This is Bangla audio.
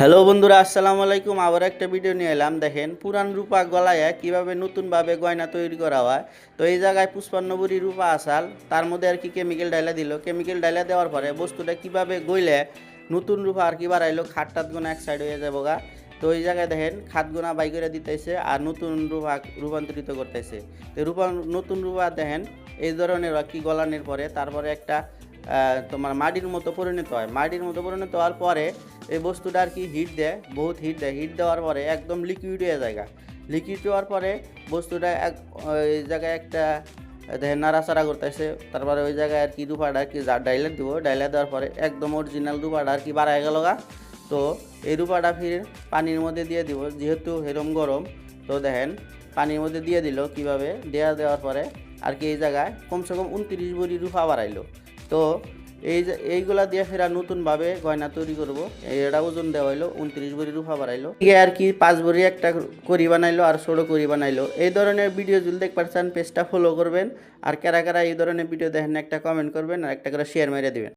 হ্যালো বন্ধুরা, আসসালামু আলাইকুম। আবার একটা ভিডিও নিয়ে এলাম। দেখেন, পুরান রূপা গলায় কীভাবে নতুনভাবে গয়না তৈরি করা হয়। তো এই জায়গায় পুষ্পান্নবরী রূপা আসাল। তার মধ্যে আর কি কেমিক্যাল ডাইলা দিল। কেমিক্যাল ডাইলা দেওয়ার পরে বস্তুটা কীভাবে গইলে নতুন রূপা আর কি বাড়াইলো, খাট টাট গোনা এক সাইড হয়ে যাব গা। তো এই জায়গায় দেখেন খাত গোনা বাই করে দিতেছে আর নতুন রূপা রূপান্তরিত করতেছে। তো রূপা, নতুন রূপা দেখেন, এই ধরনের আর কি গলানোর পরে, তারপরে একটা তোমার মাটির মতো পরিণত হয়। মাটির মতো পরিণত হওয়ার পরে এই বস্তুটা আর কি হিট দেয়, বহুত হিট দেয়। হিট দেওয়ার পরে একদম লিকুইড হয়ে যায় লিকুইড হওয়ার পরে বস্তুটা এক, ওই জায়গায় একটা, দেখেন নাড়াচাড়া করতেছে। তারপরে ওই জায়গায় আর কি রূপাটা আর কি যা ডাইলার দিব ডাইলার দেওয়ার পরে একদম অরিজিনাল রূপাটা আর কি বাড়ায় গেল গা। তো এই রূপাটা ফির পানির মধ্যে দিয়ে দিব, যেহেতু হেরম গরম। তো দেখেন পানির মধ্যে দিয়ে দিল কীভাবে? দেওয়া দেওয়ার পরে আর কি এই জায়গায় কমসে কম উনত্রিশ বড়ি রূপা বাড়াইলো। তো এই যে এইগুলা দিয়ে ফেরা নতুনভাবে গয়না তৈরি করব। এটা ওজন দেওয়া হইল, উনত্রিশ ভরি রুফা বাড়াইলো আর কি পাঁচ ভরি একটা করি বানাইলো আর ষোলো করি বানাইলো। এই ধরনের ভিডিও যদি দেখতে পারছেন পেজটা ফলো করবেন। আর কারা কারা এই ধরনের ভিডিও দেখেন, একটা কমেন্ট করবেন আর একটা করে শেয়ার মেরে দিবেন।